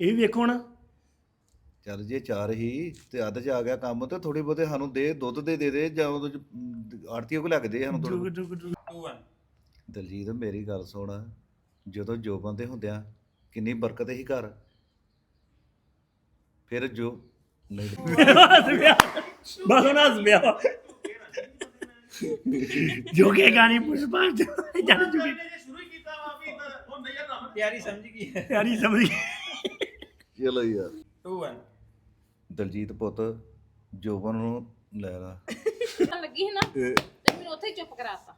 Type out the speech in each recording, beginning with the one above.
ਇਹ ਵੀ ਵੇਖੋ ਨਾ। ਚੱਲ ਜੇ ਚਾਰ ਹੀ ਤੇ ਅੱਧ ਚ ਆ ਗਿਆ ਕੰਮ ਤੇ ਥੋੜੀ ਬਹੁਤੇ ਸਾਨੂੰ ਦੇ ਦੁੱਧ ਦੇ ਦੇ ਦੇ ਜਾਂ ਉਹਦੇ ਚ ਕੋ ਲੱਗ ਦੇ ਸਾਨੂੰ ਜੁਗ ਥੋੜਾ ਜੁਗ ਜੁਗ। ਟੂ ਵਨ ਦਲਜੀਤ ਮੇਰੀ ਗੱਲ ਸੁਣ। ਜਦੋਂ ਜੋ ਬੰਦੇ ਹੁੰਦਿਆਂ ਕਿੰਨੀ ਬਰਕਤ ਹੀ ਘਰ। ਫਿਰ ਜੋ ਨਹੀਂ ਹੱਸ ਪਿਆ। ਬਸ ਹੁਣ ਹੱਸ ਪਿਆ। ਜੋਗੇ ਗਾਣੀ ਪੁਸ਼ਪਾ ਜਨ ਜੁਗੇ ਸ਼ੁਰੂ ਹੀ ਕੀਤਾ ਵਾ ਵੀ ਹੁਣ ਨਹੀਂ ਯਾਰ ਪਿਆਰੀ ਸਮਝ ਗਈ। ਯਾਰੀ ਸਮਝ ਚਲੋ ਯਾਰ ਟੂ ਵਨ ਦਲਜੀਤ ਪੁੱਤ ਜੋਬਨ ਨੂੰ ਲੈ ਲਾ। ਲੱਗੀ ਸੀ ਨਾ ਤੇ ਮੈਨੂੰ ਉੱਥੇ ਹੀ ਚੁੱਪ ਕਰਾਤਾ।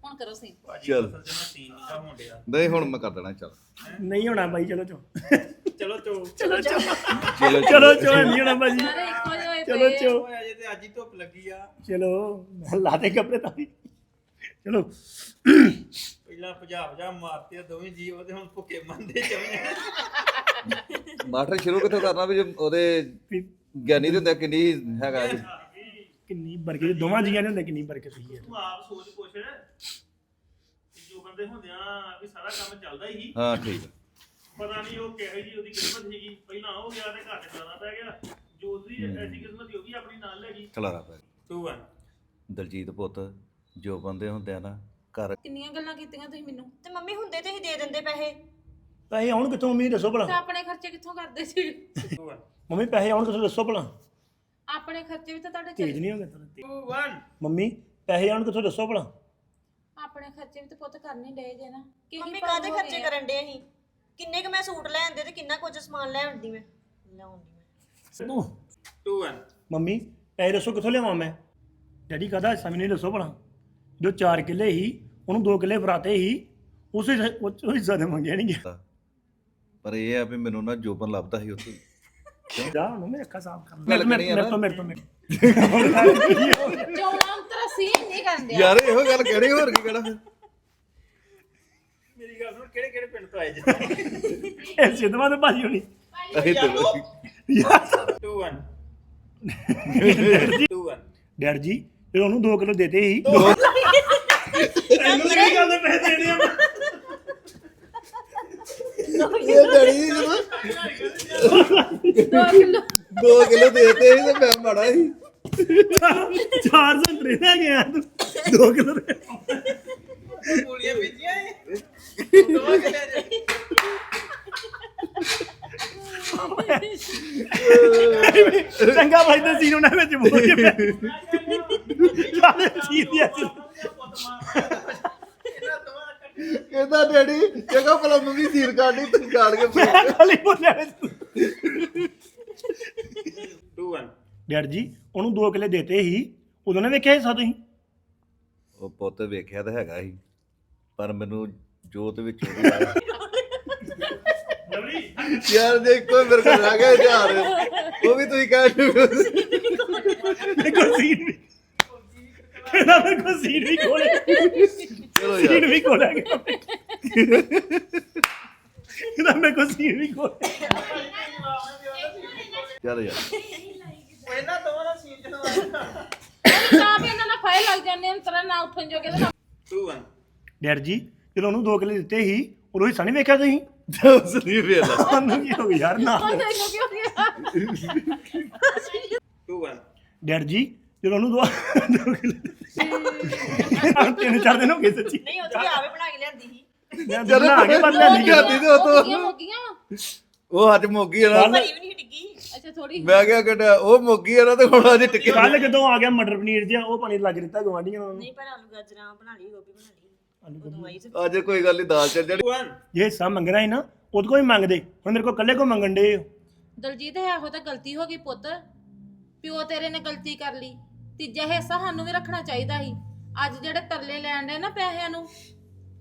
ਹੁਣ ਕਰੋ ਸੀ ਚੱਲ। ਸੀਨ ਨਹੀਂ ਹੋਣ ਡਿਆ। ਨਹੀਂ ਹੁਣ ਮੈਂ ਕਰ ਦੇਣਾ ਚੱਲ। ਨਹੀਂ ਹੋਣਾ ਬਾਈ ਚਲੋ ਚੋ ਚਲੋ ਚੋ ਚਲੋ ਚੋ ਚਲੋ ਚਲੋ। ਚੋ ਨਹੀਂ ਹੋਣਾ ਬਾਜੀ ਸਾਰੇ ਇੱਕੋ ਜਿਹੇ ਹੋਏ ਚਲੋ ਪਏ ਆ। ਚੋ ਓਏ ਅਜੇ ਤੇ ਅੱਜ ਹੀ ਧੁੱਪ ਲੱਗੀ ਆ। ਚਲੋ ਲਾਤੇ ਕੱਪੜੇ ਤਾਂ ਵੀ। ਚਲੋ। ਪਹਿਲਾਂ ਭਜਾ ਭਜਾ ਮਾਰਤੇ ਆ ਦੋਵੇਂ ਜੀ ਉਹਦੇ ਹੁਣ ਭੁੱਖੇ ਮੰਦੇ ਚਵੇਂ। ਮਾਸਟਰ ਸ਼ੁਰੂ ਕਿੱਥੋਂ ਕਰਨਾ ਵੀ ਜੇ ਉਹਦੇ ਵੀ ਗਿਆਨੀ ਦੇ ਹੁੰਦੇ ਕਿੰਨੀ ਹੈਗਾ ਇਹ। ਕਿੰਨੀ ਬਰਕਤ ਦੋਵਾਂ ਜੀਆਂ ਦੇ ਹੁੰਦੇ ਕਿੰਨੀ ਬਰਕਤ ਤੂੰ ਆਪ ਸੋਚ ਪੁੱਛ। ਕਿ ਜੋ ਬੰਦੇ ਹੁੰਦਿਆਂ ਵੀ ਸਾਰਾ ਕੰਮ ਚੱਲਦਾ ਹੀ। ਹਾਂ ਠੀਕ ਆ। ਪਤਾ ਨਹੀਂ ਉਹ ਕਿਹੋ ਜੀ ਉਹਦੀ ਕਿਸਮਤ ਸੀਗੀ। ਪਹਿਲਾਂ ਉਹ ਗਿਆ ਤੇ ਘਰ ਖਾਣਾ ਪੈ ਗਿਆ। ਜੋ ਉਹਦੀ ਐਸੀ ਕਿਸਮਤ ਸੀ ਉਹ ਵੀ ਆਪਣੀ ਨਾਲ ਲੈ ਗਈ। ਖਲਾਰਾ ਪੈ ਗਿਆ। ਟੂ ਵਨ ਦਲਜੀਤ ਪੁੱਤ ਜੋ ਬੰਦੇ ਹੁੰਦੇ ਆ ਨਾ ਘਰ ਕਿੰਨੀਆਂ ਗੱਲਾਂ ਕੀਤੀਆਂ ਤੁਸੀਂ ਮੈਨੂੰ? ਤੇ ਮੰਮੀ ਹੁੰਦੇ ਤੇ ਹੀ ਦੇ ਦਿੰਦੇ ਪੈਸੇ। ਪੈਸੇ ਆਉਣ ਕਿੱਥੋਂ ਮੰਮੀ ਦੱਸੋ ਤੇ ਭਲਾ ਆਪਣੇ ਖਰਚੇ ਕਿੱਥੋਂ ਕਰਦੇ ਸੀ? ਮੰਮੀ ਪੈਸੇ ਆਉਣ ਕਿੱਥੋਂ ਦੱਸੋ ਭਲਾ? ਆਪਣੇ ਖਰਚੇ ਵੀ ਤਾਂ ਤੁਹਾਡੇ ਤੇਜ ਚੱਲ ਨਹੀਂ ਹੋ ਗਏ ਤੁਹਾਡੇ ਵਨ ਮੰਮੀ ਪੈਸੇ ਆਉਣ ਕਿੱਥੋਂ ਦੱਸੋ ਭਲਾ? ਆਪਣੇ ਖਰਚੇ ਵੀ ਤਾਂ ਪੁੱਤ ਕਰਨੇ ਡਏ ਜੇ ਨਾ। ਕੀ ਮੰਮੀ ਕਾਹਦੇ ਖਰਚੇ? ਕਰਨ ਦੇ ਅਸੀਂ? ਕਿੰਨੇ ਕ ਮੈਂ ਸੂਟ ਲੈ ਆਂਦੇ ਤੇ ਕਿੰਨਾ ਕੁਝ ਸਮਾਨ ਲੈ ਆਉਂਦੀ ਮੈਂ? ਲਿਆਉਂਦੀ ਮੈਂ। ਸੁਣੋ ਟੂ ਵਨ ਮੰਮੀ ਪੈਸੇ ਦੱਸੋ ਕਿੱਥੋਂ ਲਿਆਵਾਂ ਮੈਂ? ਡੈਡੀ ਕਹਦਾ ਹਿੱਸਾ ਮੈਨੂੰ ਦੱਸੋ ਭਲਾ। ਜੋ 4 ਕਿੱਲੇ ਹੀ ਉਹਨੂੰ 2 ਕਿੱਲੇ ਫਰਾਤੇ ਹੀ ਉਸੇ ਉਹ ਹਿੱਸਾ ਦੇ ਮੰਗਿਆ ਨਹੀਂ ਗਿਆ। ਪਰ ਇਹ ਆ ਵੀ ਮੈਨੂੰ ਨਾ ਜੋਬਨ ਲੱਭਦਾ ਸੀ ਉੱਥੇ। ਜਾ ਉਹਨੂੰ ਮੇਰੇ ਅੱਖਾਂ ਸਾਫ਼ ਕਰ ਗੱਲ ਮੇਰੇ ਕਰਨੀ ਆ ਮੇਰੇ ਨਾ। ਤੋਂ ਮੇਰੇ ਤੋਂ ਮੇਰੇ ਚੌਲਾਂ ਅੰਤਰਾ ਸੀ ਨਹੀਂ ਕਰਦੇ। ਯਾਰ ਇਹੋ ਗੱਲ ਕਿਹੜੀ ਹੋਰ ਕੀ ਕਹਿਣਾ ਫਿਰ? ਮੇਰੀ ਗੱਲ ਸੁਣ ਕਿਹੜੇ ਕਿਹੜੇ ਪਿੰਡ ਤੋਂ ਆਏ ਜੀ? ਇਹ ਸਿੱਧਵਾਂ ਤੇ ਭਾਜੀ ਹੋਣੀ। ਅਸੀਂ ਤੇ ਯਾਰ। Two one. Two one. Dad ji ਫਿਰ ਉਹਨੂੰ 2 ਕਿਲੋ ਦੇਤੇ ਹੀ। ਇਹ ਡੈਡੀ ਜਦੋਂ ਦੋ ਕਿਲੋ 2 ਕਿਲੋ ਦੇਤੇ ਸੀ ਤੇ ਮੈਂ ਮਾੜਾ ਸੀ। 400 ਟਰੇ ਲੈ ਗਿਆ ਤੂੰ। 2 ਕਿਲੋ ਦੇ। ਗੋਲੀਆਂ ਵੇਚੀਆਂ ਏ ਦੋ ਕਿਲੇ ਦੇ ਚੰਗਾ ਭਾਈ ਤੇ ਸੀਨ ਉਹਨਾਂ ਵਿੱਚ ਬੋਲ ਕੇ ਪਿਆ। ਸਾਰੇ ਸੀਨ ਦੀ ਅਸੀਂ ਕਹਿੰਦਾ ਡੈਡੀ? ਜਗਾ ਭਲਾ ਮੰਮੀ ਸੀਰ ਕਾਢੀ ਤੂੰ ਕਾੜ ਕੇ ਪਾ ਮੈਂ ਖਾਲੀ ਬੋਲਿਆ ਵਿੱਚ ਟੂ ਵਨ ਡੈਡ ਜੀ ਉਹਨੂੰ 2 ਕਿਲੇ ਦੇਤੇ ਹੀ ਉਦੋਂ ਨੇ ਵੇਖਿਆ ਹਿੱਸਾ ਤੁਸੀਂ? ਉਹ ਪੁੱਤ ਵੇਖਿਆ ਤਾਂ ਹੈਗਾ ਸੀ ਪਰ ਮੈਨੂੰ ਜੋਤ ਵਿੱਚ ਉਹਦੀ ਆਇਆ। ਯਾਰ ਕੋਈ ਮੇਰੇ ਕੋਲ ਰਹਿ ਗਿਆ ਇਤਿਹਾਰ ਉਹ ਵੀ ਤੁਸੀਂ ਕਹਿ ਰਹੇ ਮੇਰੇ ਕੋਲ ਸੀਨ ਵੀ ਇਹਦਾ ਮੇਰੇ ਕੋਲ ਸੀਨ ਵੀ ਖੋਲੇ ਚਲੋ ਸੀਨ ਯਾਰ ਵੀ ਖੋਲਿਆ ਗਿਆ ਵੀ ਖੋਲੇ ਚਲ ਯਾਰ। ਇਹਨਾਂ ਦੋਵਾਂ ਦਾ ਸੀਨ ਜਦੋਂ ਤਾਂ। ਵੀ ਇਹਨਾਂ ਨਾਲ ਫਾਇਲ ਲੱਗ ਜਾਂਦੇ ਅੰਤਰਾ ਨਾ ਉੱਠਣ ਜੋਗੇ ਤੇ ਨਾ ਟੂ ਵਨ ਡੈਡ ਜੀ ਜਦੋਂ ਉਹਨੂੰ 2 ਕਿਲੇ ਦਿੱਤੇ ਸੀ ਉਦੋਂ ਹਿੱਸਾ ਨਹੀਂ ਵੇਖਿਆ ਤੁਸੀਂ? ਉਸ ਨਹੀਂ ਵੇਲਾ ਤੁਹਾਨੂੰ ਕੀ ਹੋ ਗਿਆ ਯਾਰ ਨਾ। ਹੁਣ ਦੇਖੋ ਕੀ ਹੋ ਗਿਆ? ਟੂ ਵਨ ਡੈਡ ਜੀ ਜਦੋਂ ਉਹਨੂੰ 2 ਕਿਲੇ ਤਿੰਨ ਚਾਰ ਦਿਨ ਹੋ ਗਏ ਸੱਚੀ। ਨਹੀਂ ਉਹ ਤੇ ਆਵੇ ਬਣਾ ਕੇ ਲਿਆਂਦੀ ਸੀ। ਮੈਂ ਬਣਾ ਕੇ ਪਰ ਲੈਣੀ ਜਾਂਦੀ ਤੇ ਉਹ ਤੋਂ ਹੋ ਗਈਆਂ ਹੋ ਗਈਆਂ ਉਹ ਅੱਜ ਮੋਗੀ ਆ ਨਾ। ਭਰੀ ਵੀ ਨਹੀਂ ਡਿੱਗੀ। ਅੱਛਾ ਥੋੜੀ ਮੈਂ ਕਿਹਾ ਕਿ ਉਹ ਮੋਗੀ ਆ ਨਾ ਤੇ ਹੁਣ ਅੱਜ ਟਿੱਕੇ ਕੱਲ ਜਦੋਂ ਆ ਗਿਆ ਮਟਰ ਪਨੀਰ ਜਿਹਾ ਉਹ ਪਾਣੀ ਲੱਗ ਦਿੱਤਾ ਗਵਾਂਢੀਆਂ ਨੂੰ। ਨਹੀਂ ਪਰ ਆਲੂ ਗਾਜਰਾਂ ਬਣਾ ਲਈ ਗੋਭੀ ਬਣਾ ਲਈ। ਉਦੋਂ ਆਈ ਸੀ। ਅੱਜ ਕੋਈ ਗੱਲ ਨਹੀਂ ਦਾਲ ਚੱਲ ਜਾਣੀ। ਟੂ ਵਨ ਜੇ ਹਿੱਸਾ ਮੰਗਣਾ ਸੀ ਨਾ ਉਹਦੇ ਕੋਲ ਹੀ ਮੰਗਦੇ। ਹੁਣ ਮੇਰੇ ਕੋਲ ਇਕੱਲੇ ਕੋ ਮੰਗਣ ਦੇ ਦਲਜੀਤ ਇਹੋ ਤਾਂ ਗਲਤੀ ਹੋ ਗਈ ਪੁੱਤ। ਪਿਓ ਤੇਰੇ ਨੇ ਗਲਤੀ ਕਰ ਲਈ। ਤੀਜਾ ਹਿੱਸਾ ਸਾਨੂੰ ਵੀ ਰੱਖਣਾ ਚਾਹੀਦਾ ਸੀ। ਅੱਜ ਜਿਹੜੇ ਤਰਲੇ ਲੈਣ ਦੇ ਨਾ ਪੈਸਿਆਂ ਨੂੰ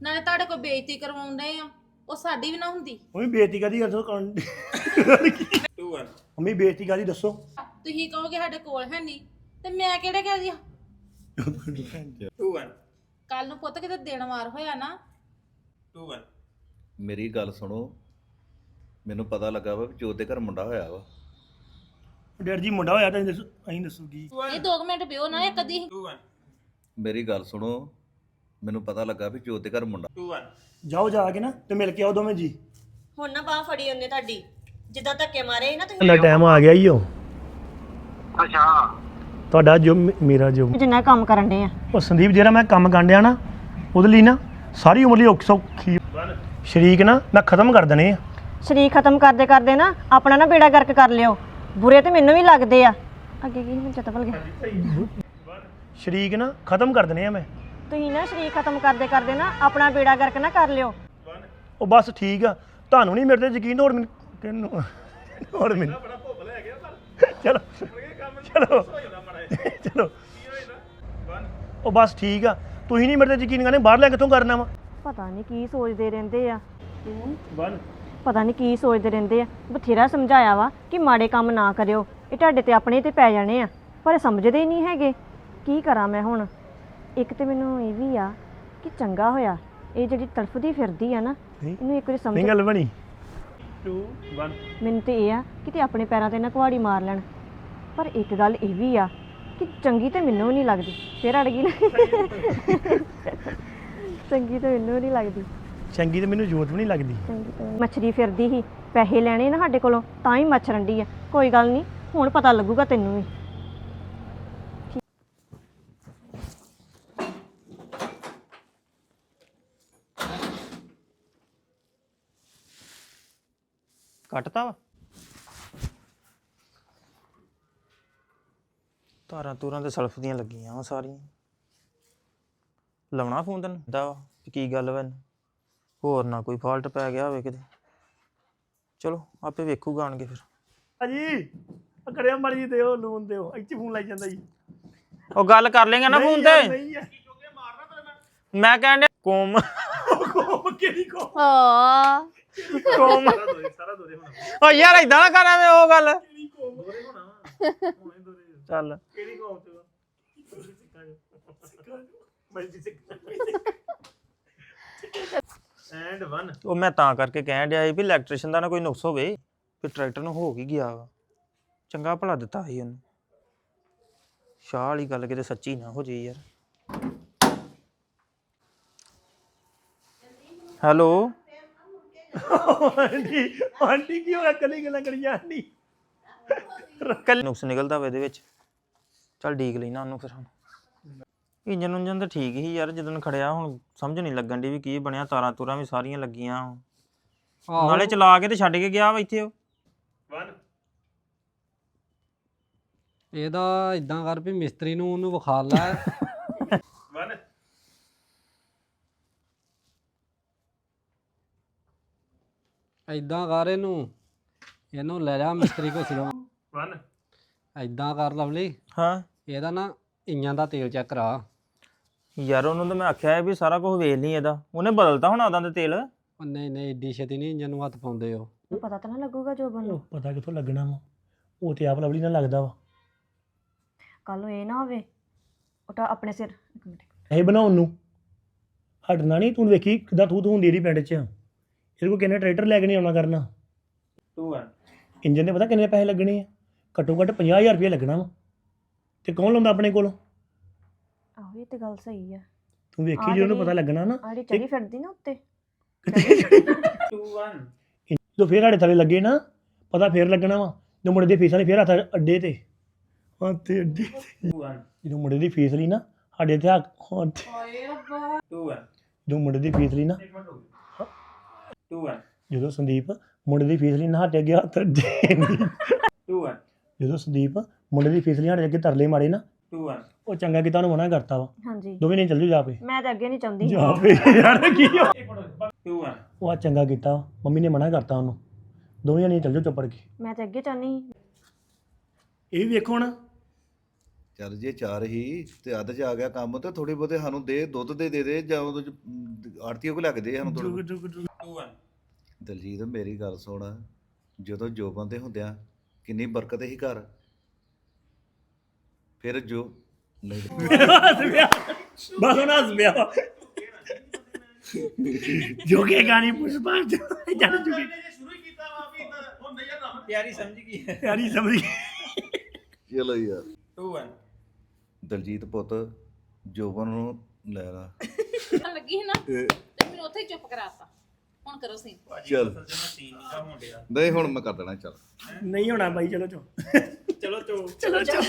ਨਾਲੇ ਤੁਹਾਡੇ ਕੋਲ ਬੇਇੱਜ਼ਤੀ ਕਰਵਾਉਂਦੇ ਆ। ਉਹ ਸਾਡੀ ਵੀ ਨਾ ਹੁੰਦੀ। ਮੰਮੀ ਬੇਇੱਜ਼ਤੀ ਕਾਦੀ ਦੱਸੋ? ਕੌਣ ਟੂ ਵਨ ਮੰਮੀ ਬੇਇੱਜ਼ਤੀ ਕਾਦੀ ਦੱਸੋ? ਤੁਸੀਂ ਕਹੋਗੇ ਸਾਡੇ ਕੋਲ ਹੈ ਨਹੀਂ ਤੇ ਮੈਂ ਕਿਹੜੇ ਕਹਿ ਦਿਆ ਟੂ ਵਨ ਕੱਲ ਨੂੰ ਪੁੱਤ ਕਿਤੇ ਦਿਨ ਵਾਰ ਹੋਇਆ ਨਾ। ਟੂ ਵਨ ਮੇਰੀ ਗੱਲ ਸੁਣੋ। ਮੈਨੂੰ ਪਤਾ ਲੱਗਾ ਵਾ ਵੀ ਜੋਤ ਦੇ ਘਰ ਮੁੰਡਾ ਹੋਇਆ ਵਾ। ਡੈਡ ਜੀ ਮੁੰਡਾ ਹੋਇਆ ਤਾਂ ਦੱਸੋ ਅਸੀਂ ਦੱਸੂਗੀ ਇਹ 2 ਮਿੰਟ ਪਿਓ ਨਾ ਇੱਕ ਅੱਧੀ। ਟੂ ਵਨ ਮੇਰੀ ਗੱਲ ਸੁਣੋ। ਮੈਨੂੰ ਪਤਾ ਲੱਗਾ ਵੀ ਜੋਤ ਦੇ ਘਰ ਮੁੰਡਾ। ਜਾਓ ਜਾ ਕੇ ਨਾ ਤੇ ਮਿਲ ਕੇ ਆਓ ਦੋਵੇਂ ਜੀ। ਹੁਣ ਨਾ ਬਾਹ ਫੜੀ ਉਹਨੇ ਤੁਹਾਡੀ। ਜਿੱਦਾਂ ਧੱਕੇ ਮਾਰੇ ਸੀ ਨਾ ਤੁਸੀਂ। ਇੰਨਾ ਟਾਈਮ ਆ ਗਿਆ ਹੀ ਉਹ। ਅੱਛਾ। ਤੁਹਾਡਾ ਜੋ ਮੇਰਾ ਜੋ ਜਿੰਨਾ ਕੰਮ ਕਰਨ ਦੇ ਆ। ਉਹ ਸੰਦੀਪ ਜਿਹੜਾ ਮੈਂ ਕੰਮ ਕਾਂਡਿਆ ਨਾ ਉਹਦੇ ਲਈ ਨਾ ਸਾਰੀ ਉਮਰ ਲਈ ਔਖੀ ਸੌਖੀ ਸ਼ਰੀਕ ਨਾ ਮੈਂ ਖਤਮ ਕਰ ਦੇਣੇ ਆ। ਸ਼ਰੀਕ ਖਤਮ ਕਰਦੇ ਕਰਦੇ ਨਾ ਆਪਣਾ ਨਾ ਬੇੜਾ ਗਰਕ ਕਰ ਲਿਓ। ਬੁਰੇ ਤੇ ਮੈਨੂੰ ਵੀ ਲੱਗਦੇ ਆ। ਅੱਗੇ ਕੀ ਮੈਨੂੰ ਚੇਤਾ ਭੁੱਲ ਗਿਆ। ਸ਼ਰੀਕ ਨਾ ਖਤਮ ਕਰ ਦੇਣੇ ਆ ਮੈਂ। ਤੁਸੀਂ ਨਾ ਸ਼ਰੀਕ ਖਤਮ ਕਰਦੇ ਕਰਦੇ ਨਾ ਆਪਣਾ ਬੇੜਾ ਗਰਕ ਨਾ ਕਰ ਲਿਓ। ਉਹ ਬਸ ਠੀਕ ਆ। ਤੁਹਾਨੂੰ ਨਹੀਂ ਮੇਰੇ ਤੇ ਯਕੀਨ ਹੋਰ ਮੈਨੂੰ ਕਿਹਨੂੰ ਹੋਰ ਮੈਨੂੰ। ਚਲੋ ਚਲੋ। ਚਲੋ। ਉਹ ਬਸ ਠੀਕ ਆ। ਤੁਸੀਂ ਨਹੀਂ ਮੇਰੇ ਤੇ ਯਕੀਨ ਕਰਨੇ ਬਾਹਰ ਲੈ ਕਿੱਥੋਂ ਕਰਨਾ ਵਾ? ਪਤਾ ਨਹੀਂ ਕੀ ਸੋਚਦੇ ਰਹਿੰਦੇ ਆ। ਪਤਾ ਨਹੀਂ ਕੀ ਸੋਚਦੇ ਰਹਿੰਦੇ ਆ। ਬਥੇਰਾ ਸਮਝਾਇਆ ਵਾ ਕਿ ਮਾੜੇ ਕੰਮ ਨਾ ਕਰਿਓ। ਇਹ ਤੁਹਾਡੇ ਤੇ ਆਪਣੇ ਤੇ ਪੈ ਜਾਣੇ ਆ। ਪਰ ਇਹ ਸਮਝਦੇ ਹੀ ਨਹੀਂ ਹੈਗੇ। ਕੀ ਕਰਾਂ ਮੈਂ ਹੁਣ? ਇੱਕ ਤੇ ਮੈਨੂੰ ਇਹ ਵੀ ਆ ਕਿ ਚੰਗਾ ਹੋਇਆ। ਇਹ ਜਿਹੜੀ ਤੜਫਦੀ ਫਿਰਦੀ ਆ ਨਾ ਨਹੀਂ। ਇਹਨੂੰ ਇੱਕ ਵਾਰੀ ਸਮਝ ਨਹੀਂ ਗੱਲ ਬਣੀ। 2 1 ਮੈਨੂੰ ਤੇ ਇਹ ਆ ਕਿ ਤੇ ਆਪਣੇ ਪੈਰਾਂ ਤੇ ਨਾ ਕੁਹਾੜੀ ਮਾਰ ਲੈਣ। ਪਰ ਇੱਕ ਗੱਲ ਇਹ ਵੀ ਆ ਕਿ ਚੰਗੀ ਤੇ ਮੈਨੂੰ ਵੀ ਨਹੀਂ ਲੱਗਦੀ। ਫੇਰ ਅੜ ਗਈ ਨਾ। ਚੰਗੀ ਤੇ ਮੈਨੂੰ ਵੀ ਨਹੀਂ ਲੱਗਦੀ। ਚੰਗੀ ਤੇ ਮੈਨੂੰ ਜੋਤ ਵੀ ਨਹੀਂ ਲੱਗਦੀ। ਮੱਛਰੀ ਫਿਰਦੀ ਸੀ। ਪੈਸੇ ਲੈਣੇ ਨਾ ਸਾਡੇ ਕੋਲੋਂ ਤਾਂ ਹੀ ਮੱਛਰਨ ਡਈ ਆ। ਕੋਈ ਗੱਲ ਨਹੀਂ ਹੁਣ ਪਤਾ ਲੱਗੂਗਾ ਤੈਨੂੰ ਵੀ। ਕੱਟਤਾ ਵਾ? ਤਾਰਾਂ ਤੂਰਾਂ ਤੇ ਸਲਫ ਦੀਆਂ ਲੱਗੀਆਂ ਵਾ ਸਾਰੀਆਂ। ਲਾਉਣਾ ਫੋਨ ਤੈਨੂੰ? ਦਾ ਕੀ ਗੱਲ ਵਾ ਇਹਨੂੰ? ਹੋਰ ਨਾ ਕੋਈ ਫਾਲਟ ਪੈ ਗਿਆ ਹੋਵੇ ਕਿਤੇ। ਚਲੋ ਆਪੇ ਵੇਖੂਗਾ ਆਣ ਕੇ ਫਿਰ। ਭਾਜੀ ਆ ਕਰਿਆ ਮਰਜ਼ੀ ਦਿਓ ਲੂਨ ਦਿਓ। ਇੱਥੇ ਫੋਨ ਲਾਈ ਜਾਂਦਾ ਜੀ। ਉਹ ਗੱਲ ਕਰ ਲੇਗਾ ਨਾ ਫੋਨ ਤੇ। ਨਹੀਂ ਆ ਮੈਂ ਕਹਿੰਦਾ ਕੋਮ। ਕੋਮ ਕਿਹੜੀ ਕੋਮ? ਹਾਂ। ਕੋਮ। ਓ ਯਾਰ ਇਦਾਂ ਨਾ ਕਰ ਐਵੇਂ ਉਹ ਗੱਲ। ਚੱਲ। ਕਿਹੜੀ ਕੋਮ ਚ ਐਂਡ 1 ਉਹ ਮੈਂ ਤਾਂ ਕਰਕੇ ਕਹਿਣ ਡਿਆ ਸੀ ਵੀ ਇਲੈਕਟ੍ਰੀਸ਼ੀਅਨ ਦਾ ਨਾ ਕੋਈ ਨੁਕਸ ਹੋਵੇ ਵੀ ਟਰੈਕਟਰ ਨੂੰ ਹੋ ਕੀ ਗਿਆ ਵਾ। ਚੰਗਾ ਭਲਾ ਦਿੱਤਾ ਸੀ ਉਹਨੂੰ। ਸ਼ਾਹ ਵਾਲੀ ਗੱਲ ਕਿਤੇ ਸੱਚੀ ਨਾ ਹੋ ਜੇ ਯਾਰ। ਹੈਲੋ। ਆਂਟੀ ਆਂਟੀ ਕੀ ਹੋਇਆ? ਕੱਲੀ ਗੱਲਾਂ ਕਰੀ ਜਾਂਦੀ। ਕੱਲ ਨੁਕਸ ਨਿਕਲਦਾ ਵਾ ਇਹਦੇ ਵਿੱਚ। ਚੱਲ ਡੀਕ ਲੈਣਾ ਉਹਨੂੰ ਫਿਰ ਹੁਣ। ਇੰਜਨ ਉਂਜਨ ਤਾਂ ਠੀਕ ਹੀ ਯਾਰ ਜਦੋਂ ਖੜਿਆ ਹੁਣ ਸਮਝ ਨਹੀਂ ਲੱਗਣ ਦੀ ਵੀ ਕੀ ਬਣਿਆ ਤਾਰਾਂ ਤੂਰਾਂ ਵੀ ਸਾਰੀਆਂ ਲੱਗੀਆਂ ਨਾਲੇ ਚਲਾ ਕੇ ਤੇ ਛੱਡ ਕੇ ਗਿਆ ਵਾ ਇੱਥੇ ਉਹ। 1 ਇਹਦਾ ਇਦਾਂ ਕਰ ਵੀ ਮਿਸਤਰੀ ਨੂੰ ਉਹਨੂੰ ਵਿਖਾ ਲੈ 1 ਇਦਾਂ ਕਰ ਇਹਨੂੰ। ਇਹਨੂੰ ਲੈ ਜਾ ਮਿਸਤਰੀ ਕੋ ਸਿਲੋ 1 ਇਦਾਂ ਕਰ ਲਵਲੀ। ਹਾਂ। ਇਹਦਾ ਨਾ ਇੰਜਨ ਦਾ ਤੇਲ ਚੈੱਕ ਕਰਾ। ਯਾਰ ਉਹਨੂੰ ਤਾਂ ਮੈਂ ਆਖਿਆ ਹੈ ਵੀ ਸਾਰਾ ਕੁਝ ਵੇਖ ਲਈ ਇਹਦਾ। ਉਹਨੇ ਬਦਲਤਾ ਹੋਣਾ ਉਹਦਾ ਤੇ ਤੇਲ? ਉਹ ਨਹੀਂ ਨਹੀਂ ਏਡੀ ਛੇਤੀ ਨਹੀਂ ਇੰਜਨ ਨੂੰ ਹੱਥ ਪਾਉਂਦੇ ਉਹ। ਪਤਾ ਤਾਂ ਨਾ ਲੱਗੂਗਾ ਜੋ ਬੰਨੂ ਪਤਾ ਕਿੱਥੋਂ ਲੱਗਣਾ ਵਾ। ਉਹ ਤੇ ਆਪ ਲਵਲੀ ਨਾਲ ਲੱਗਦਾ ਵਾ। ਕੱਲ ਨੂੰ ਇਹ ਨਾ ਹੋਵੇ। ਉਹ ਤਾਂ ਆਪਣੇ ਸਿਰ ਇੱਕ ਮਿੰਟ। ਇਹ ਬਣਾਉਣ ਨੂੰ। ਹਟਣਾ ਨਹੀਂ ਤੂੰ ਵੇਖੀ ਕਿਦਾਂ ਤੂੰ ਤੂੰ ਹੁੰਦੀ ਰਹੀ ਪਿੰਡ 'ਚ। ਇਹਦੇ ਕੋਲ ਕਿੰਨੇ ਟਰੈਕਟਰ ਲੈ ਕੇ ਨਹੀਂ ਆਉਣਾ ਕਰਨਾ? 2 ਇੰਜਨ ਦੇ ਪਤਾ ਕਿੰਨੇ ਪੈਸੇ ਲੱਗਣੇ ਆ? ਘੱਟੋ ਘੱਟ 50000 ਰੁਪਏ ਲੱਗਣਾ ਵਾ। ਤੇ ਕੌਣ ਲਾਉਂਦਾ ਆਪਣੇ ਕੋਲ? ਆਹੋ ਇਹ ਤੇ ਗੱਲ ਸਹੀ ਆ। ਤੂੰ ਵੇਖੀ ਜੇ ਉਹਨੂੰ ਪਤਾ ਲੱਗਣਾ ਨਾ ਆੜੀ ਚੜੀ ਫਿਰਦੀ ਨਾ ਉੱਤੇ। 2 1 ਜਦੋਂ ਫੇਰ ਸਾਡੇ ਥੱਲੇ ਲੱਗੇ ਨਾ ਪਤਾ ਫੇਰ ਲੱਗਣਾ ਵਾ। ਜਦੋਂ ਮੁੰਡੇ ਦੀ ਫੀਸਾਂ ਨੇ ਫੇਰ ਹੱਥ ਅੱਡੇ ਤੇ। ਹਾਂ ਤੇ ਅੱਡੇ ਤੇ। 2 1 ਜਦੋਂ ਮੁੰਡੇ ਦੀ ਫੀਸ ਲਈ ਨਾ ਸਾਡੇ ਤੇ ਹੱਥ ਹਾਂ ਤੇ 2 1 ਜਦੋਂ ਮੁੰਡੇ ਦੀ ਫੀਸ ਲਈ ਨਾ 2 1 ਜਦੋਂ ਸੰਦੀਪ ਮੁੰਡੇ ਦੀ ਫੀਸ ਲਈ ਨਾ ਹੱਟ ਗਿਆ ਹੱਥ ਦੇਣੀ 2-1 ਜਦੋਂ ਸੰਦੀਪ ਮੁੰਡੇ ਦੀ ਫੀਸ ਲਈ ਹੱਟ ਅੱਗੇ ਤਰਲੇ ਮਾਰੇ ਨਾ 2-1 ਉਹ ਚੰਗਾ ਕੀਤਾ ਉਹਨੂੰ ਮਨਾ ਕਰਤਾ ਵਾ। ਹਾਂਜੀ। ਦੋਵੇਂ ਨੇ ਚੱਲ ਜਾ ਪੇ ਮੈਂ ਤਾਂ ਅੱਗੇ ਨਹੀਂ ਚਾਹੁੰਦੀ। ਜਾ ਪੇ ਯਾਰ ਕੀ ਹੋ 2-1 ਉਹ ਆ ਚੰਗਾ ਕੀਤਾ ਮੰਮੀ ਨੇ ਮਨਾ ਕਰਤਾ ਉਹਨੂੰ। ਦੋਵੇਂ ਨੇ ਚੱਲ ਚੁੱਪੜ ਕੇ ਮੈਂ ਤਾਂ ਅੱਗੇ ਚਾਹਨੀ ਇਹ ਵੀ ਵੇਖੋ ਨਾ। ਚੱਲ ਜੇ ਚਾਰ ਹੀ ਤੇ ਅੱਧ ਚ ਆ ਗਿਆ ਕੰਮ ਤੇ ਥੋੜੀ ਬਹੁਤੇ ਸਾਨੂੰ ਦੇ ਦੁੱਧ ਦੇ ਦੇ ਦੇ ਜਾਂ ਉਹਦੇ ਆੜਤੀਓ ਕੋ ਲੱਗਦੇ ਸਾਨੂੰ ਥੋੜੀ 2-1 ਦਲਜੀਤ ਮੇਰੀ ਗੱਲ ਸੁਣ। ਜਦੋਂ ਜੋ ਬੰਦੇ ਹੁੰਦਿਆਂ ਕਿੰਨੀ ਬਰਕਤ ਹੀ ਘਰ? ਫਿਰ ਜੋ ਨਹੀਂ। ਪਿਆ। ਜੋ ਕੇ ਗਾਣੀ ਪੁਸ਼ਪਾ ਜਨ ਜੁਗੀ ਸ਼ੁਰੂ ਹੀ ਕੀਤਾ ਵਾ ਵੀ ਇਦਾਂ ਹੁਣ ਨਹੀਂ ਯਾਰ ਨਾ ਤਿਆਰੀ ਸਮਝ ਗਈ। ਯਾਰੀ ਸਮਝ ਚਲੋ ਯਾਰ। 2 1 ਦਲਜੀਤ ਪੁੱਤ ਜੋਬਨ ਨੂੰ ਲੈ ਲਾ। ਲੱਗੀ ਸੀ ਨਾ ਤੇ ਮੈਨੂੰ ਉੱਥੇ ਹੀ ਚੁੱਪ ਕਰਾਤਾ। ਹੁਣ ਕਰੋ ਸੀ ਚੱਲ। ਅਸਲ 'ਚ ਨਾ ਸੀਨ ਨਹੀਂ ਦਾ ਹੋਣ ਡਿਆ। ਨਹੀਂ ਹੁਣ ਮੈਂ ਕਰ ਦੇਣਾ ਚੱਲ। ਨਹੀਂ ਹੋਣਾ ਬਾਈ ਚਲੋ ਚੋ ਚਲੋ ਚੋ ਚਲੋ ਚੋ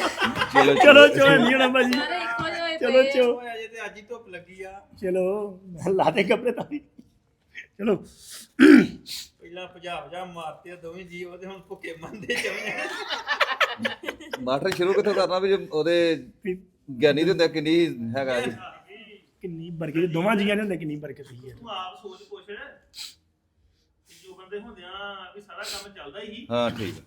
ਚਲੋ ਚਲੋ ਚੋ ਨਹੀਂ ਹੋਣਾ ਬਾਜੀ ਸਾਰੇ ਇੱਕੋ ਜਿਹੇ ਹੋਏ ਚਲੋ ਪਏ ਆ। ਚੋ ਅਜੇ ਤੇ ਅੱਜ ਹੀ ਧੁੱਪ ਲੱਗੀ ਆ। ਚਲੋ ਲਾ ਦੇ ਕੱਪੜੇ ਤਾਂ ਵੀ। ਚਲੋ। ਪਹਿਲਾਂ ਭਜਾ ਭਜਾ ਮਾਰਤੇ ਆ ਦੋਵੇਂ ਜੀ ਉਹਦੇ ਹੁਣ ਭੁੱਕੇ ਮੰਦੇ ਚਵੇਂ ਮਾਸਟਰ ਸ਼ੁਰੂ ਕਿੱਥੋਂ ਕਰਨਾ ਵੀ ਜੇ ਉਹਦੇ ਵੀ ਗਿਆਨੀ ਦੇ ਹੁੰਦੇ ਕਿੰਨੀ ਹੈਗਾ ਜੀ? ਕਿੰਨੀ ਬਰਕਤ ਦੋਵਾਂ ਜੀਆਂ ਦੇ ਹੁੰਦੇ ਕਿੰਨੀ ਹੋਈ ਹੈ ਤੂੰ ਆਪ ਸੋਚ ਕੁਛ ਜੋ ਬੰਦੇ ਹੁੰਦਿਆਂ ਵੀ ਸਾਰਾ ਕੰਮ ਚੱਲਦਾ ਹੀ। ਹਾਂ ਠੀਕ ਆ।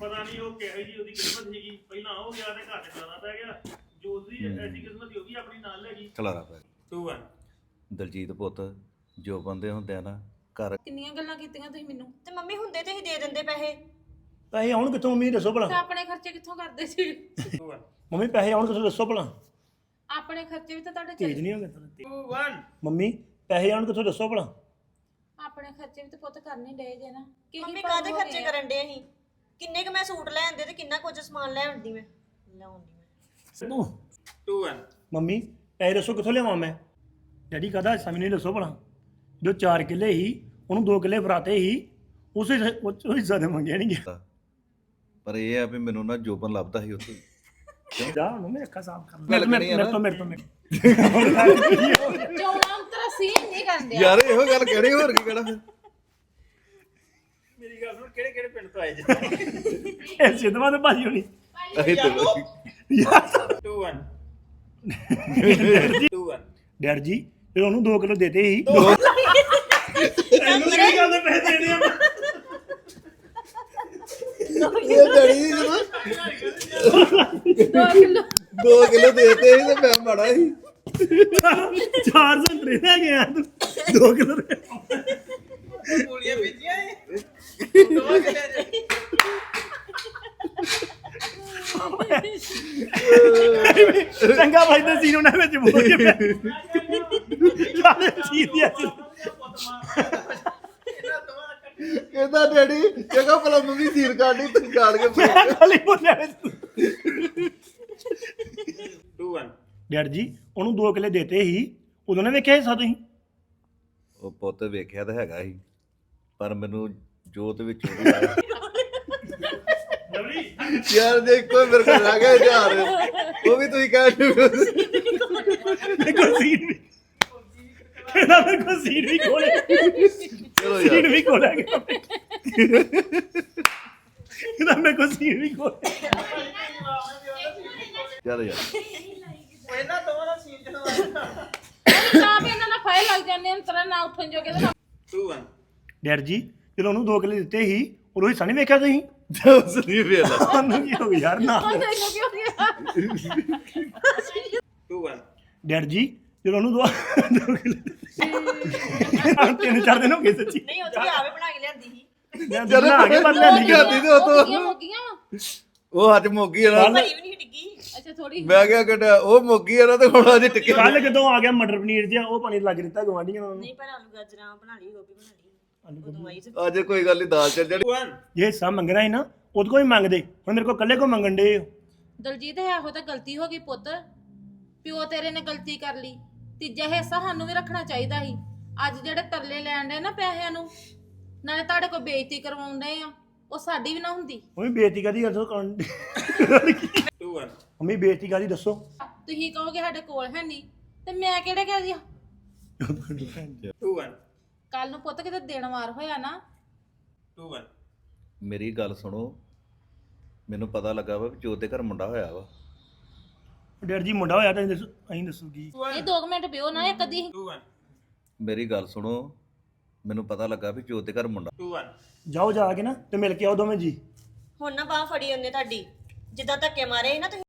ਪਤਾ ਨਹੀਂ ਉਹ ਕਿਹੋ ਜੀ ਉਹਦੀ ਕਿਸਮਤ ਸੀਗੀ। ਪਹਿਲਾਂ ਉਹ ਗਿਆ ਤੇ ਘਰ ਚਲਾਣਾ ਪੈ ਗਿਆ। ਜੋ ਉਹਦੀ ਐਸੀ ਕਿਸਮਤ ਸੀ ਉਹ ਵੀ ਆਪਣੀ ਨਾਲ ਲੈ ਗਈ। ਖਲਾਰਾ ਪੈ 2 1 ਦਲਜੀਤ ਪੁੱਤ ਜੋ ਬੰਦੇ ਹੁੰਦੇ ਆ ਨਾ ਘਰ ਕਿੰਨੀਆਂ ਗੱਲਾਂ ਕੀਤੀਆਂ ਤੁਸੀਂ ਮੈਨੂੰ? ਤੇ ਮੰਮੀ ਹੁੰਦੇ ਤੇ ਹੀ ਦੇ ਦਿੰਦੇ ਪੈਸੇ। ਪੈਸੇ ਆਉਣ ਕਿੱਥੋਂ ਮੰਮੀ ਦੱਸੋ ਤੇ ਭਲਾ ਆਪਣੇ ਖਰਚੇ ਕਿੱਥੋਂ ਕਰਦੇ ਸੀ? 2 1 ਮੰਮੀ ਪੈਸੇ ਆਉਣ ਕਿੱਥੋਂ ਦੱਸੋ ਭਲਾ। ਆਪਣੇ ਖਰਚੇ ਵੀ ਤਾਂ ਤੁਹਾਡੇ ਤੇਜ ਚੱਲ ਨਹੀਂ ਹੋਗੇ ਤੇਰੇ 2 1 ਮੰਮੀ ਪੈਸੇ ਆਉਣ ਕਿੱਥੋਂ ਦੱਸੋ ਭਲਾ? ਆਪਣੇ ਖਰਚੇ ਵੀ ਤਾਂ ਪੁੱਤ ਕਰਨੇ ਡਏ ਜੇ ਨਾ। ਕਿਹੀ ਮੰਮੀ ਹੋ ਖਰਚੇ ਗਏ ਆ। ਕਰਨ ਦੇ ਅਸੀਂ? ਕਿੰਨੇ ਕੁ ਮੈਂ ਸੂਟ ਲੈ ਆਂਦੇ ਤੇ ਕਿੰਨਾ ਕੁਝ ਸਮਾਨ ਲੈ ਆਉਂਦੀ ਮੈਂ? ਲਿਆਉਂਦੀ ਮੈਂ। 2 1 ਮੰਮੀ ਪੈਸੇ ਦੱਸੋ ਕਿੱਥੋਂ ਲਿਆਵਾਂ ਮੈਂ? ਡੈਡੀ ਕਹਦਾ ਹਿੱਸਾ ਮੈਨੂੰ ਨਹੀਂ ਦੱਸੋ ਭਲਾ। ਜੋ 4 ਕਿੱਲੇ ਹੀ ਉਹਨੂੰ 2 ਕਿੱਲੇ ਫਰਾਤੇ ਹੀ ਉਸੇ ਉਹ 'ਚੋਂ ਹਿੱਸਾ ਦੇ ਮੰਗਿਆ ਨਹੀਂ ਗਿਆ। ਪਰ ਇਹ ਆ ਵੀ ਮੈਨੂੰ ਨਾ ਜੋਬਨ ਲੱਭਦਾ ਸੀ ਉੱਥੇ ਮੇਰੇ ਕਰਨੀ ਆ ਮੇਰੇ ਨਾ। ਤੋਂ ਮੇਰੇ ਤੋਂ ਮੇਰੇ ਚੌਲਾਂ ਤੇਰਾ ਸੀਨ ਨਹੀਂ ਕਰਦੇ ਯਾਰ ਇਹੋ ਗੱਲ ਕਹਿਣੀ ਹੋਰ ਕੀ ਕਹਿਣਾ ਫਿਰ ਮੇਰੀ ਗੱਲ ਸੁਣ ਕਿਹੜੇ ਕਿਹੜੇ ਪਿੰਡ ਤੋਂ ਆਏ ਜੀ ਇਹ ਸਿੱਧਵਾਂ ਤੇ ਭਾਜੀ ਹੋਣੀ ਅਸੀਂ ਤੇ ਯਾਰ 2 1 2 1 ਡੈਡ ਜੀ ਫਿਰ ਉਹਨੂੰ 2 ਕਿਲੋ ਦੇਤੇ ਹੀ ਇਹਨੂੰ ਕੀ ਗੱਲ ਦੇ ਪੈਸੇ ਦੇਣੇ ਆ ਇਹ ਡੈਡੀ ਜਦੋਂ 2 ਕਿਲੋ। 2 ਕਿਲੋ ਦੇਤੇ ਸੀ ਤੇ ਮੈਂ ਮਾੜਾ ਸੀ। 400 ਸੰਤਰੇ ਲੈ ਗਿਆ ਤੂੰ। 2 ਕਿਲੋ ਦੇ। ਗੋਲੀਆਂ ਵੇਚੀਆਂ ਏ ਦੋਵਾਂ ਕਿਲੇ ਚ ਚੰਗਾ ਭਾਈ ਤੇ ਸੀਨ ਉਹਨਾਂ ਵਿੱਚ ਬੋਲ ਕੇ ਸੀਨ ਦੀ ਕਹਿੰਦਾ ਡੈਡੀ। ਜਗਾ ਭਲਾ ਮੰਮੀ ਸੀਰ ਕਾਢੀ ਤੂੰ ਕਾੜ ਕੇ ਪਾ। ਖਾਲੀ ਬੋਲਿਆ 2 1 ਡੈਡ ਜੀ ਉਹਨੂੰ 2 ਕਿਲੇ ਦੇਤੇ ਹੀ ਉਦੋਂ ਨੇ ਵੇਖਿਆ ਹਿੱਸਾ ਤੁਸੀਂ? ਉਹ ਪੁੱਤ ਵੇਖਿਆ ਤਾਂ ਹੈਗਾ ਸੀ ਪਰ ਮੈਨੂੰ ਜੋਤ ਵਿੱਚ ਉਹਦੀ ਆਇਆ ਲਵਲੀ ਯਾਰ ਕੋਈ ਮੇਰੇ ਕੋਲ ਰਹਿ ਗਿਆ ਯਾਰ ਉਹ ਵੀ ਤੁਸੀਂ ਕਹਿ ਰਹੇ ਮੇਰੇ ਕੋਲ ਸੀਨ ਵੀ ਕਹਿੰਦਾ ਮੇਰੇ ਕੋਲ ਸੀਨ ਵੀ ਖੋਲੇ ਚਲੋ ਸੀਨ ਯਾਰ ਵੀ ਕਹਿੰਦਾ ਮੇਰੇ ਕੋਲ ਸੀਨ ਵੀ ਖੋਲੇ ਚਲ ਯਾਰ। ਇਹਨਾਂ ਦੋਵਾਂ ਦਾ ਸੀਨ ਚੜਵਾ ਤਾਂ ਵੀ ਇਹਨਾਂ ਨਾਲ ਫਾਇਲ ਲੱਗ ਜਾਂਦੇ ਹਨ ਤੇਰਾ ਨਾ ਉੱਠਣ ਜੋਗੇ ਤਾਂ 2 1 ਡੈਡ ਜੀ ਜਦੋਂ ਉਹਨੂੰ 2 ਕਿਲੇ ਦਿੱਤੇ ਸੀ ਉਦੋਂ ਹਿੱਸਾ ਨਹੀਂ ਵੇਖਿਆ ਤੁਸੀਂ? ਉਸ ਨਹੀਂ ਵੇਲਾ ਸਾਨੂੰ ਕੀ ਹੋ ਗਿਆ ਯਾਰ ਨਾ। ਤੈਨੂੰ ਕੀ ਹੋ ਗਿਆ। 2 1 ਡੈਡ ਜੀ ਜਦੋਂ ਉਹਨੂੰ ਦੋ ਦੋ ਕਿਲੇ ਤਿੰਨ ਚਾਰ ਦਿਨ ਹੋ ਗਏ ਸੱਚੀ। ਨਹੀਂ ਉਹ ਤੇ ਆਵੇ ਬਣਾ ਕੇ ਲਿਆਂਦੀ ਸੀ। ਮੈਂ ਬਣਾ ਕੇ ਪਰ ਲੈ ਲਈ ਜਾਂਦੀ ਤੇ ਉਹ ਤੋਂ ਮੁੱਗੀਆਂ ਮੁੱਗੀਆਂ ਉਹ ਅੱਜ ਮੋਗੀ ਆ ਨਾ। ਭਰੀ ਵੀ ਨਹੀਂ ਡਿੱਗੀ। ਅੱਛਾ ਥੋੜੀ ਮੈਂ ਕਿਹਾ ਕਿ ਉਹ ਮੋਗੀ ਆ ਨਾ ਤੇ ਹੁਣ ਅੱਜ ਟਿੱਕੇ ਕੱਲ ਜਦੋਂ ਆ ਗਿਆ ਮਟਰ ਪਨੀਰ ਜਿਹਾ ਉਹ ਪਾਣੀ ਲੱਗ ਦਿੱਤਾ ਗਵਾਂਢੀਆਂ ਨੂੰ। ਨਹੀਂ ਪਰ ਆਲੂ ਗਾਜਰਾਂ ਬਣਾ ਲਈ ਗੋਭੀ ਬਣਾ ਲਈ। ਉਦੋਂ ਆਈ ਸੀ ਅੱਜ ਕੋਈ ਗੱਲ ਨਹੀਂ ਦਾਲ ਚੱਲ ਜਾਣੀ। 2 1 ਜੇ ਹਿੱਸਾ ਮੰਗਣਾ ਸੀ ਨਾ ਉਹਦੇ ਕੋਲ ਹੀ ਮੰਗਦੇ। ਹੁਣ ਮੇਰੇ ਕੋਲ ਕੱਲੇ ਕੋ ਮੰਗਣ ਦੇ ਦਲਜੀਤ ਹੈ ਇਹੋ ਤਾਂ ਗਲਤੀ ਹੋ ਗਈ ਪੁੱਤ। ਪਿਓ ਤੇਰੇ ਨੇ ਗਲਤੀ ਕਰ ਲਈ। ਤੀਜਾ ਹਿੱਸਾ ਸਾਨੂੰ ਵੀ ਰੱਖਣਾ ਚਾਹੀਦਾ ਸੀ। ਅੱਜ ਜਿਹੜੇ ਤਰਲੇ ਲੈਣ ਦੇ ਨਾ ਪੈਸਿਆਂ ਨੂੰ ਨਾਲੇ ਤੁਹਾਡੇ ਕੋਲ ਬੇਇੱਜ਼ਤੀ ਕਰਵਾਉਂਦੇ ਆ। ਉਹ ਸਾਡੀ ਵੀ ਨਾ ਹੁੰਦੀ। ਮੰਮੀ ਬੇਇੱਜ਼ਤੀ ਕਾਦੀ ਦੱਸੋ ਕੌਣ 2 1 ਮੰਮੀ ਬੇਇੱਜ਼ਤੀ ਕਾਦੀ ਦੱਸੋ? ਤੁਸੀਂ ਕਹੋਗੇ ਸਾਡੇ ਕੋਲ ਹੈ ਨਹੀਂ ਤੇ ਮੈਂ ਕਿਹੜੇ ਕਹਿ ਦਿਆ 2 1 ਕੱਲ ਨੂੰ ਪੁੱਤ ਕਿਤੇ ਦਿਨ ਵਾਰ ਹੋਇਆ ਨਾ। 2 1 ਮੇਰੀ ਗੱਲ ਸੁਣੋ। ਮੈਨੂੰ ਪਤਾ ਲੱਗਾ ਵਾ ਵੀ ਜੋਤ ਦੇ ਘਰ ਮੁੰਡਾ ਹੋਇਆ ਵਾ। ਡੈਡ ਜੀ ਮੁੰਡਾ ਹੋਇਆ ਤਾਂ ਅਸੀਂ ਦੱਸੋ ਅਸੀਂ ਦੱਸੋ ਕੀ। ਇਹ 2 ਮਿੰਟ ਪਿਓ ਨਾ 2 1 ਮੇਰੀ ਗੱਲ ਸੁਣੋ। ਮੈਨੂੰ ਪਤਾ ਲੱਗਾ ਵੀ ਜੋਤ ਦੇ ਘਰ ਮੁੰਡਾ। 2 1 ਜਾਓ ਜਾ ਕੇ ਨਾ ਤੇ ਮਿਲ ਕੇ ਆਓ ਦੋਵੇਂ ਜੀ। ਹੁਣ ਨਾ ਬਾਹ ਫੜੀ ਉਹਨੇ ਤੁਹਾਡੀ। ਜਿੱਦਾਂ ਧੱਕੇ ਮਾਰੇ ਸੀ ਨਾ ਤੁਸੀਂ।